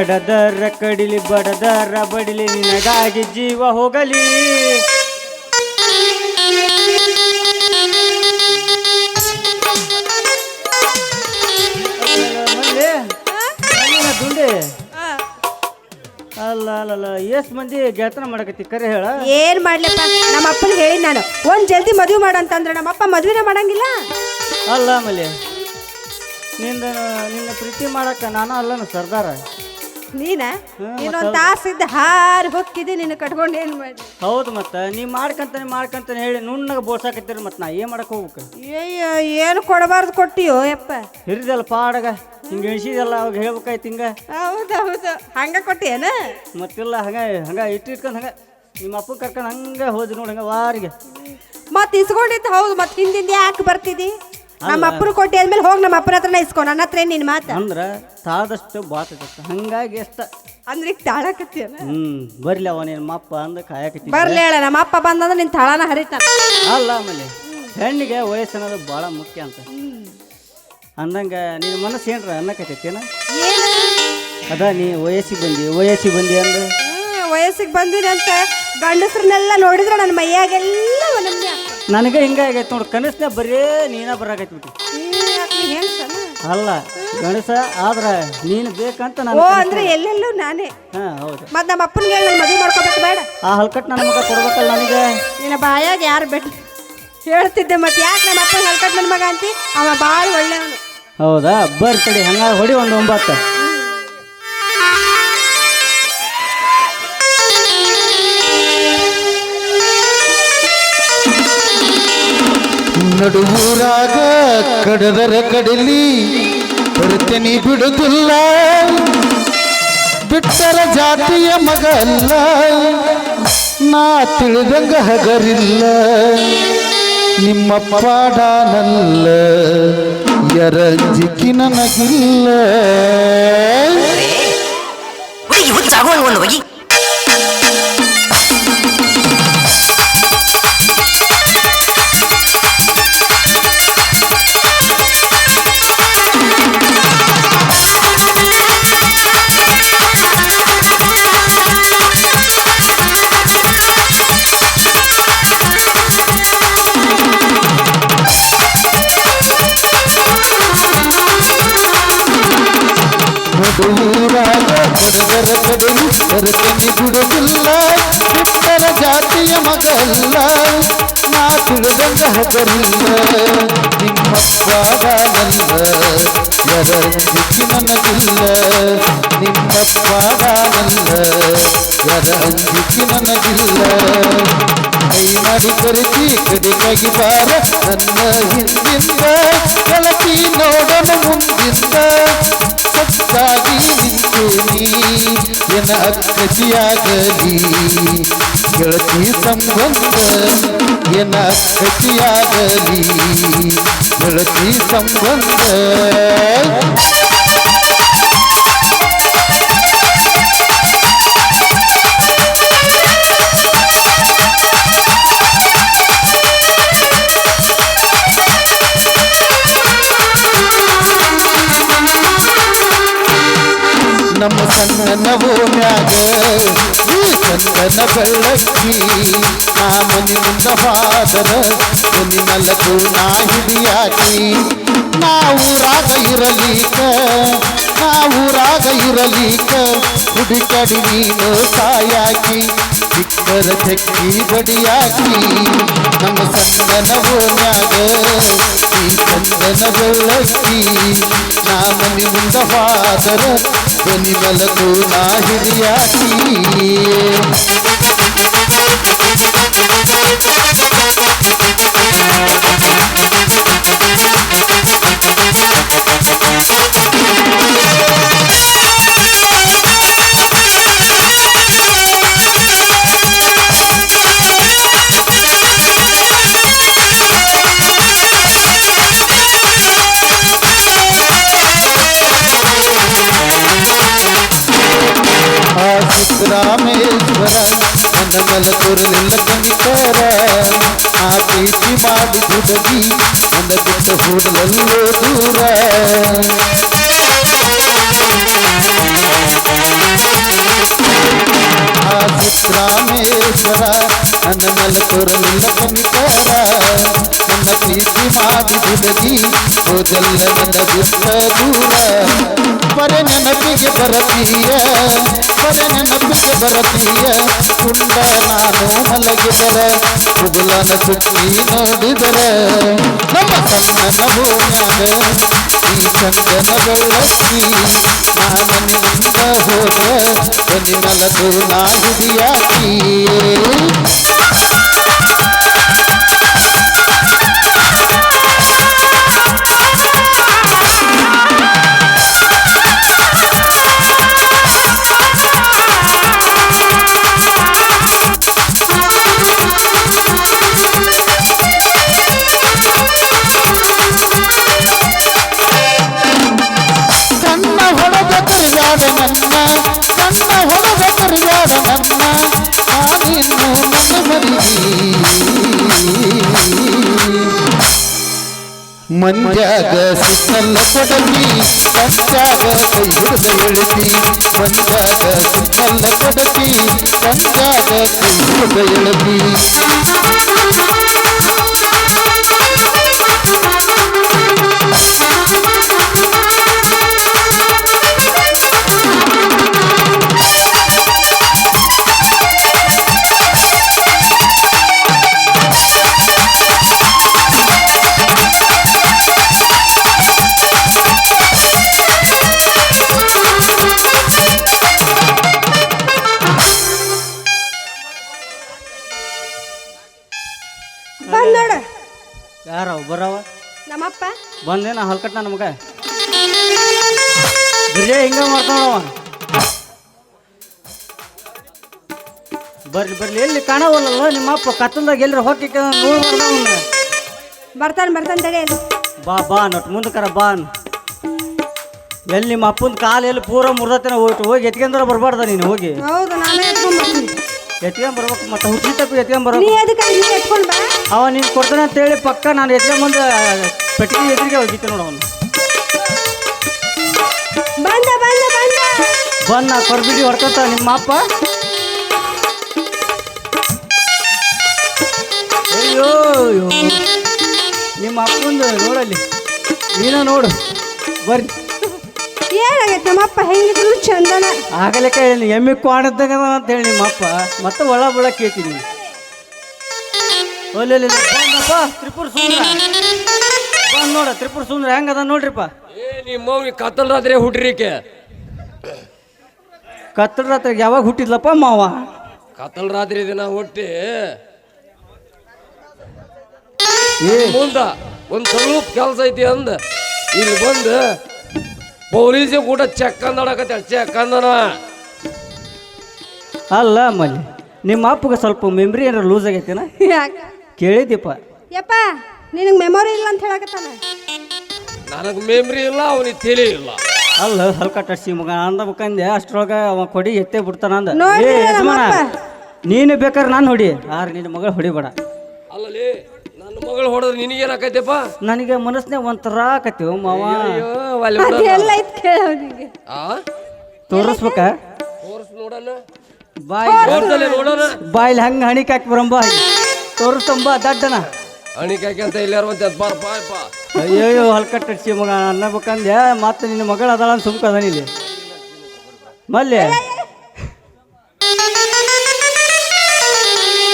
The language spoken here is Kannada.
ಕಡದರ ಕಡಿಲಿ ಬಡದರ ಬಡಿಲಿ ನಿನಗಾಗಿ ಜೀವ ಹೋಗಲಿ. ಅಲ್ಲ ಅಲ್ಲ ಎಷ್ಟು ಮಂದಿ ಗೆಳತನ ಮಾಡಕತ್ತಿ ಕರೆ ಹೇಳ? ಏನ್ ಮಾಡ್ಲಪ್ಪ? ನಮ್ಮ ಅಪ್ಪನ ಹೇಳಿ ನಾನು. ಒಂದ್ ಜಲ್ದಿ ಮದುವೆ ಮಾಡಂತಂದ್ರೆ ನಮ್ಮಪ್ಪ ಮದ್ವೆನ ಮಾಡಂಗಿಲ್ಲ. ಅಲ್ಲ ಆಮೇಲೆ ನಿನ್ನ ನಿನ್ನ ಪ್ರೀತಿ ಮಾಡಕ್ಕ ನಾನು ಅಲ್ಲನ ಸರ್ದಾರ. ನೀನ? ಇನ್ನೊಂದ್ ತಾಸಿದ್ದ ಹಾರಿ ಹೊಕ್ಕಿದೆ ನಿನ್ನ ಕಟ್ಕೊಂಡು ಏನ್ ಮಾಡಿ ಹೌದು ಮತ್ತೆ ನೀ ಮಾಡ್ಕಂತಾನೆ ಮಾಡ್ಕಂತಾನೆ ಹೇಳಿ ನುಣ್ಣಗೆ ಬೋಸಾಕತ್ತಿರ ಮತ್ತೆ ನಾ ಏನು ಮಾಡಕ್ಕೆ ಹೋಗ್ಬೇಕು? ಅಯ್ಯೋ ಏನು ಕೊಡಬಾರ್ದು ಕೊಟ್ಟಿಯೋ ಯಪ್ಪ. ಹಿರಿದಲ್ಲ ಪಾಡಗ ಹಿಂಗೆ ಇಳಿಸಿದಲ್ಲ ಅವಾಗ ಹೇಳ್ಬೇಕಾಯ್ತು ಹಿಂಗೆ. ಹೌದು ಹಂಗ ಕೊಟ್ಟಿಯೇನ? ಮತ್ತಿಲ್ಲ ಹಂಗೆ ಹಂಗೆ ಇಟ್ಟು ಇಟ್ಕೊಂಡು ಹಂಗೆ ನಿಮ್ಮ ಅಪ್ಪ ಕರ್ಕೊಂಡು ಹಂಗೆ ಹೋದ್ರಿ ನೋಡಿ ಹಂಗೆ ವಾರಿಗೆ. ಮತ್ ಇಸ್ಕೊಂಡಿತ್ತು ಹೌದು ಮತ್ ಹಿಂದಿಂದ ಯಾಕೆ ಬರ್ತಿದಿ? ನಮ್ಮ ಅಪ್ಪನ ಕೊಟ್ಟಿ ಆದ್ಮೇಲೆ ಹೋಗಿ ನಮ್ಮ ಅಪ್ಪನ ಹತ್ರನ ಇಸ್ಕೊ ನನ್ನ ಹತ್ರ ಏನ್ ನಿನ್ ಮಾತ? ಅಂದ್ರೆ ತಾಳದಷ್ಟು ಬಾತೈತೆ ಹಂಗಾಗಿ ಎಷ್ಟ ಅಂದ್ರೆ ಈಗ ತಾಳಕತ್ತೀಯನ ಹ್ಮ್ ಬರ್ಲಿ ಅವ ನಿಮ್ಮ ಅಪ್ಪ ಅಂದ ಕಾಯಕತ್ತಿ ಬರ್ಲಿ ಹೇಳ ನಮ್ಮ ಅಪ್ಪ ಬಂದಂದ್ರೆ ನಿನ್ ತಾಳನ ಹರಿತಾನ. ಅಲ್ಲ ಆಮೇಲೆ ಹೆಣ್ಣಿಗೆ ವಯಸ್ಸು ಅನ್ನೋದು ಬಹಳ ಮುಖ್ಯ ಅಂತ. ಅಂದಂಗ ನಿನ್ನ ಮನಸ್ಸು ಏನ್ರ ಅನ್ನಕತ್ತೈತೇನ? ಅದ ನೀ ವಯಸ್ಸಿಗೆ ಬಂದಿ ವಯಸ್ಸಿಗೆ ಬಂದಿ ಅಂದ್ರೆ ವಯಸ್ಸಿಗೆ ಬಂದಿರಂತ ಗಂಡಸ್ರನ್ನೆಲ್ಲ ನೋಡಿದ್ರೆ ನನ್ನ ಮೈಯಾಗೆಲ್ಲ ಒಂದೊಂದೇ ನನಗೆ ಹಿಂಗಾಗೈತೆ ನೋಡಿ ಕನಸ್ನ ಬರೀ ನೀನ ಬರಾಕೈತಿ ಬಿಟ್ಟು ಅಲ್ಲ ಗಣಸ ಆದ್ರೆ ನೀನು ಬೇಕಂತ ಓ ಅಂದ್ರೆ ಎಲ್ಲೆಲ್ಲೂ ನಾನೇ? ಹಾಂ ಹೌದು. ಮತ್ ನಮ್ಮ ಅಪ್ಪನಿಗೆ ಮದುವೆ ಮಾಡ್ಕೋಬೇಕು ಬೇಡ. ಆ ಹಲ್ಕಟ್ ನನ್ನ ಮಗ ಕೊಡ್ಬೇಕಲ್ಲ ನನಗೆ. ನಿನ್ನ ಬಾಯಾಗ ಯಾರು ಬಿಟ್ಟು ಹೇಳ್ತಿದ್ದೆ ಮತ್ತೆ ಯಾಕೆ ನಮ್ಮ ಅಪ್ಪನ ಹಲ್ಕಟ್ ನನ್ನ ಮಗ ಅಂತಿ? ಅವ ಭಾಳ ಒಳ್ಳೆಯವನು. ಹೌದಾ? ಬರ್ತಡಿ ತಡಿ ಹಂಗ ಹೊಡಿ ಒಂದು ಒಂಬತ್ತು. ನಡುವೂರಾಗ ಕಡದರ ಕಡಲಿ ನೀ ಬಿಡುದಿಲ್ಲ. ಬಿಟ್ಟರ ಜಾತಿಯ ಮಗ ಅಲ್ಲ. ನಾ ತಿಳಿದಂಗ ಹಗರಿಲ್ಲ. ನಿಮ್ಮ ಪಾಡಾನಲ್ಲ ಎರಂಜಿಕಿ ನನಗಿಲ್ಲ. ಹುಡುಗಿ ಒಂದು ನಡುವೂರಾಗ ಕಡದರ ಕಡಲಿ ಬರುತ್ತೇನಿ ಬಿಡುದಿಲ್ಲ ಬಿಟ್ಟರ ಜಾತಿಯ ಮಗಲ್ಲ ನಾ ತಿಳಿದಂಗ ಹಗರಿಲ್ಲ ನಿಮ್ಮಪ್ಪಾಡನಲ್ಲ ಎರಂಜಿಕಿ ನನಗಿಲ್ಲ ನಿಮ್ಮಪ್ಪಾಡನಲ್ಲ ಎರಂಜಿಕಿ ನನಗಿಲ್ಲ ಕೈ ಕರೆಸಿ ಕಡೆಗಾಗಿ ಬಾರ ನನ್ನ ಹಿಂದಿಂದ ಕಳತಿ ನೋಡಲು ಮುಂದಿಂದ. ಸತ್ತಾಗಿ ನಿಂತೇನಿ ಎನ ಅಕ್ಕಸಿಯಾಗಲಿ ಗೆಳತಿ ಸಂಬಂಧ ಎನ ಅಕ್ಕಸಿಯಾಗಲಿ ಗೆಳತಿ ಸಂಬಂಧ. ಸಣ್ಣನ ಓಣ್ಯಾಗ ಈ ಚಂದನ ಬೆಳ್ಳಕ್ಕಿ ನಾ ಮನಿ ಮುಂದ ಹಾದರ ಮನಿ ಮಲಗು ನಾ ಹಿಡಿಯಾಕಿ ನಾವು ರಾಗ ಇರಲೀಕ ನಾ ಊರಾಗ ಇರಲೀಕ ಹುಡುಕಡಿ ನೀನು ಸಾಯಾಕಿ ಚಿಕ್ಕರ ಚಕ್ಕಿ ಬಡಿಯಾಕಿ ನಮ್ಮ ಸಣ್ಣನ ಓಣ್ಯಾಗ ಈ ಚಂದನ ಬೆಳ್ಳಕ್ಕಿ ನಾ ಮನಿ ಮುಂದ ಹಾದರ ಧ್ವನಿ ಮಲಗು ನಾ ಹಿಡಿಯಾಕಿ ನನ್ನ ಮಲ ತೋರಲಿಲ್ಲ ಕನಿಕರ ಆ ಪ್ರೀತಿ ಮಾಡಿ ಹುಡುಗಿ ನನ್ನ ಬಿಟ್ಟು ಹೋಡಲಲ್ಲೋ ದೂರ ಆ ಸಿದ್ದರಾಮೇಶ್ವರ ನನ್ನ ಮೇಲೆ ತೋರಲಿಲ್ಲ ಕನಿಕರ ನನ್ನ ಪ್ರೀತಿ ಮಾಡಿ ಹುಡುಗಿ ಹೋದಲ್ಲ ನನ್ನ ಬಿಟ್ಟ ದೂರ ಪರ ನೆನಪಿಗೆ ಬರತೀಯ ಪರ ನೆನಪಿಗೆ ಬರತೀಯ ಕುಂಡ ನಾನು ಮಲಗಿದರ ಕುಬುಲನ ಸುತ್ತಿ ನೋಡಿದರ ನಮ್ಮ ಸಣ್ಣನ ಭೂಮ್ಯಾಗ ಈ ಚಂದನ ಬೆಳಕಿ ನಾನಿನಿಂದ ಹೋದ ಬನ್ನಿ ಮಲಗು ನಾ ಹಿಡಿಯಾಕಿ ಕಣ್ಣ ಮಂಜಾಗ ಸುತ್ತಲ್ಲ ಕೊಡಲಿ ಪಂಚಾಗ ಕೈ ಹಿಡಿದ ಎಳತಿ ಮಂಜಾಗ ಸುತ್ತಲ್ಲ ಕೊಡಲಿ ಪಂಚಾಗ ಕೈ ಹಿಡಿದ ಬಂದೇನ ಹಲ್ಕಟ್ಟ ನಮಗೆ? ಬರೇ ಹಿಂಗ ಮಾಡ್ತಾನವ ಬರ್ಲಿ ಬರ್ಲಿ ಎಲ್ಲಿ ಕಾಣವಲ್ಲಲ್ಲ ನಿಮ್ಮಪ್ಪ ಕತ್ತಲ್ದಾಗ ಎಲ್ರ ಹೋಗಿ ನೋಡ್ಬಾರ್ದ ಬರ್ತಾನೆ ಬರ್ತಾನೆ ತಡೆ ಬಾ ಬಾ ಮುಂದೆ ಮುಂದಕರ ಬಾ. ಎಲ್ಲಿ ನಿಮ್ಮ ಅಪ್ಪನ ಕಾಲು ಎಲ್ಲಿ ಪೂರ ಮುರ್ದತನ ಹೋಯ್ತು ಹೋಗಿ ಎತ್ಕೊಂಡ್ರೆ ಬರಬಾರ್ದ ನೀನು ಹೋಗಿ. ಹೌದು ನಾನೇ ಎತ್ಕೊಂಡ್ ಬರ್ತೀನಿ. ಎತ್ಕೊಂಡ್ ಬರ್ಬೇಕು ಮತ್ತೆ ಹುಟ್ಟಿ ತಪ್ಪು ಎತ್ಕೊಂಡ್ ಬರ್ಬೇಕು. ಬಾ. ಅವ ನೀನು ಕೊಡ್ತಾನೆ ಅಂತೇಳಿ ಪಕ್ಕ ನಾನು ಎತ್ಕೊಂಡ್ ಬಂದು ಪೆಟ್ಟಿಗೆ ಎದುರಿಗೆ ಹೋಗಿತ್ತು ನೋಡು ಅವನು. ಬಂದ ಬಂದ ಬಂದ. ಬಂದ್ ನಾ ಕೊರ್ಬಿಡಿ ಹೊಡ್ಕೊತ ನಿಮ್ಮ ಅಪ್ಪ. ಅಯ್ಯೋ ಅಯ್ಯೋ. ನಿಮ್ಮ ಅಪ್ಪಂದು ನೋಡಲ್ಲಿ ನೀನ ನೋಡು. ಬರ್ರಿ. ಏನಾಗೈತೆ ನಮ್ಮಪ್ಪ ಹೆಂಗಿದ್ರು ಚಂದನ. ಆಗಲೇ ಹೇಳಿ ಎಮ್ಮೆ ಕ್ವಾಣದ್ದಾಗ ಅಂತ ಹೇಳಿ ನಿಮ್ಮ ಅಪ್ಪ. ಮತ್ತೆ ಒಳ ಬಳ ಕೇಳ್ತೀನಿ. ಒಲ್ಲೆಲ್ಲ ಬಂದಪ್ಪ ತ್ರಿಪುರ ಸುಂದ್ರ. ಬಂದ್ ನೋಡ ತ್ರಿಪುರ ಸುಂದ್ರ ಹೆಂಗದ ನೋಡ್ರಿಪ್ಪ. ಏ ನಿಮ್ಮ ಕತ್ತಲ್ ರಾತ್ರಿ ಹುಟ್ರಿಕೆ. ಕತ್ತಲ ರಾತ್ರಿ ಯಾವಾಗ ಹುಟ್ಟಿದ್ಲಪ್ಪ ಮಾವ? ಕತ್ತಲ್ ರಾತ್ರಿ ದಿನ ಹುಟ್ಟಿ. ಮುಂದ ಒಂದ್ ಸ್ವಲ್ಪ ಕೆಲಸ ಐತಿ ಅಂದ. ಇಲ್ಲಿ ಬಂದು ಪೊಲೀಸ್ ಕೂಡ ಚೆಕ್ ಅಂದಾಡಕತ್ತ ಚೆಕ್ ಅಂದನ. ಅಲ್ಲ ಮಲ್ಲಿ ನಿಮ್ಮ ಅಪ್ಪಗೆ ಸ್ವಲ್ಪ ಮೆಮ್ರಿ ಏನಾರ ಲೂಸ್ ಆಗೈತೆನಾ? ಕೇಳಿದ್ದೀಪ್ಪ ಕೇಳಿದ್ದೀಪ ಯಪ್ಪ ನಿನಗೆ ಮೆಮೊರಿ ಇಲ್ಲ ಅಂತ ಹೇಳಕತ್ತಾನ? ನನಗೆ ಮೆಮ್ರಿ ಇಲ್ಲ ಅವನಿಗೆ ತಿಳಿಯಿಲ್ಲ ಇಲ್ಲ. ಅಲ್ಲ ಹಲ್ಕ ಟಡ್ಸಿ ಮಗ ಅಂದಬೇಕಂದೆ ಅಷ್ಟ್ರೊಳಗ ಅವ ಕೊಡಿ ಎತ್ತೆ ಬಿಡ್ತಾನ ಅಂದ. ನೋಡ್ರಿ ಏ ಯಜಮಾನ ನೀನು ಬೇಕಾದ್ರೆ ನಾನು ಹೊಡಿ. ಆರ್ ನಿನ್ನ ಮಗಳು ಹೊಡಿಬೇಡ. ಅಲ್ಲಲ್ಲಿ ನನ್ನ ಮಗಳು ಹೊಡೆದ್ರೆ ನಿನಗೇನಾಕೈತೆಪ್ಪ ನನಗೆ ಮನಸ್ಸಿನಾಗ ಒಂಥರ ಆಕತಿ ಮಾವ. ಅಯ್ಯೋ ಅಲ್ಲಿ ಬಿಡು. ಅದೆಲ್ಲ ಐತ್ ಕೇಳ ಅವನಿಗೆ. ಆ? ತೋರಿಸ್ಬೇಕ? ತೋರ್ಸ್ ನೋಡಣ. ಬಾಯ್ ನೋಡ್ದಲೆ ನೋಡೋಣ. ಬಾಯ್ಲಿ ಹಂಗೆ ಹಣಿಕೆ ಹಾಕಿ ಬರಂಬ ತೋರಿಸ್ತಂಬ ದಡ್ಡನ. ಅಣಿಕಾಕಿ ಅಂತ ಇಲ್ಲಾರ ಅಂತ ಬಾರ ಬಾಯಪ್ಪ ಅಯ್ಯೋ ಹಲ್ಕಟ್ಟಿ ಮಗ ಅನ್ನಬೇಕಂದೆ ಮತ್ತೆ ನಿನ್ನ ಮಗಳು ಅದಾಳ ಅಂತ ಸುಮ್ಕ ಅದಾನ ಇಲ್ಲಿ. ಮಲ್ಲೆ.